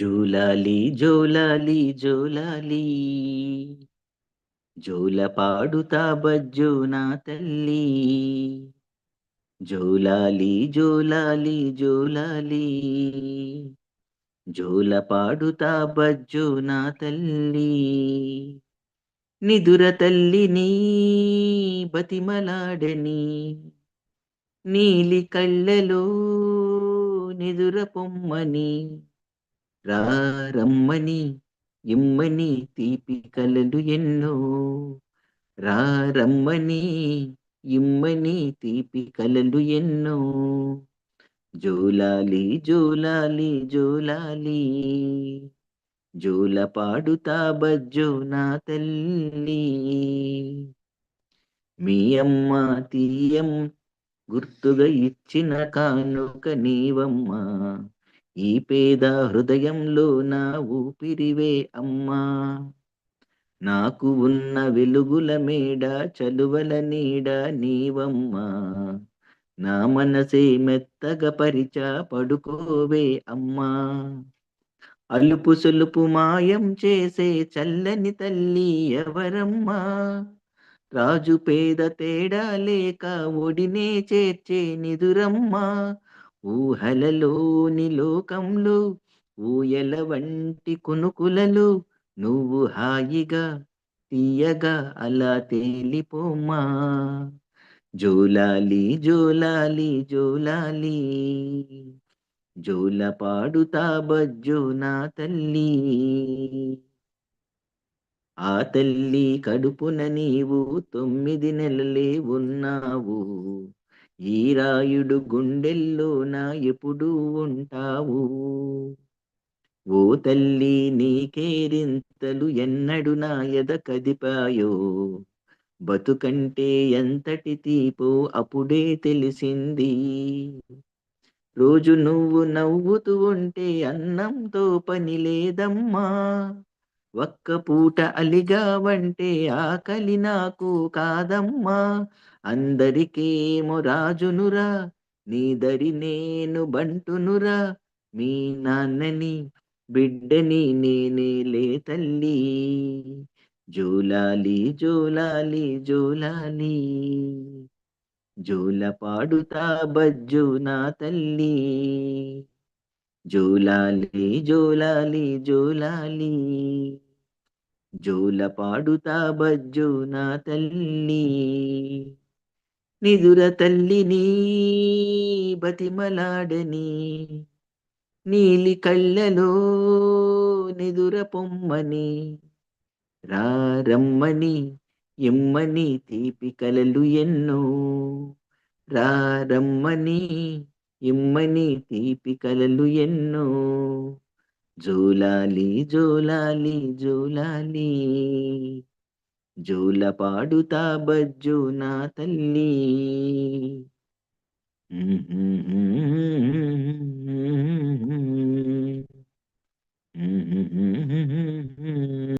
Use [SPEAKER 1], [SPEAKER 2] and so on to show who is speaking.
[SPEAKER 1] జూలాలి జోలాలి జోలాలి. జోల పాడుతా బజ్జో నా తల్లి. జోలాలి జోలాలి జోలాలి. జోల పాడుతా బజ్జో నా తల్లి. నిదుర తల్లిని బతిమలాడని నీలి కళ్ళలో నిదుర పొమ్మని రారమ్మని ఇమ్మని తీపి కలలు ఎన్నో. రారమ్మని ఇమ్మని తీపి కలలు ఎన్నో. జోలాలి జోలాలి జోలాలి. జోల పాడుతా బజ్జో నా తల్లి. మీ అమ్మ తీయం గుర్తుగా ఇచ్చిన కానుక నీవమ్మా. ఈ పేద హృదయంలో నా ఊపిరివే అమ్మా. నాకు ఉన్న వెలుగుల మేడ చలువల నీడ నీవమ్మా. నా మనసే మెత్తగా పరిచ పడుకోవే అమ్మా. అలుపు సులుపు మాయం చేసే చల్లని తల్లి ఎవరమ్మా? రాజు పేద తేడా లేక ఒడినే చేర్చే నిదురమ్మా. ఊహలలోని లోకంలో ఊయల వంటి కొనుకులలో నువ్వు హాయిగా తీయగా అలా తేలిపోమా? జోలాలి జోలాలి జోలాలి జోల పాడుతా బజ్జో నా తల్లి. ఆ తల్లి కడుపున నీవు తొమ్మిది నెలలే ఉన్నావు. ఈ రాయుడు గుండెల్లో నా ఎప్పుడు ఉంటావు? ఓ తల్లి నీకేరింతలు ఎన్నడు నా ఎద కదిపాయో? బతుకంటే ఎంతటి తీపో అప్పుడే తెలిసింది. రోజు నువ్వు నవ్వుతూ ఉంటే అన్నంతో పని లేదమ్మా. ఒక్క పూట అలిగావంటే ఆకలి నాకు కాదమ్మా. అందరికేమో రాజునురా నీదరి నేను బంటునురా. మీ నాన్నని బిడ్డని నేనే లే తల్లి. జోలాలి జోలాలి జోలాలి. జోల పాడుతా బజ్జు నా తల్లి. జోలాలి జోలాలి జోలాలి. జోల పాడుతా బజ్జు నా తల్లి. నిదుర తల్లిని బతిమలాడని. నీలి కళ్ళలో నిదుర పొమ్మని. రారమ్మని ఎమ్మని తీపి కలలు ఎన్నో. రారమ్మని ఇమ్మని తీపి కలలు ఎన్నో. జూలాలి జూలాలి జూలాలి. జూల పాడుతా బజ్జు నా తల్లి.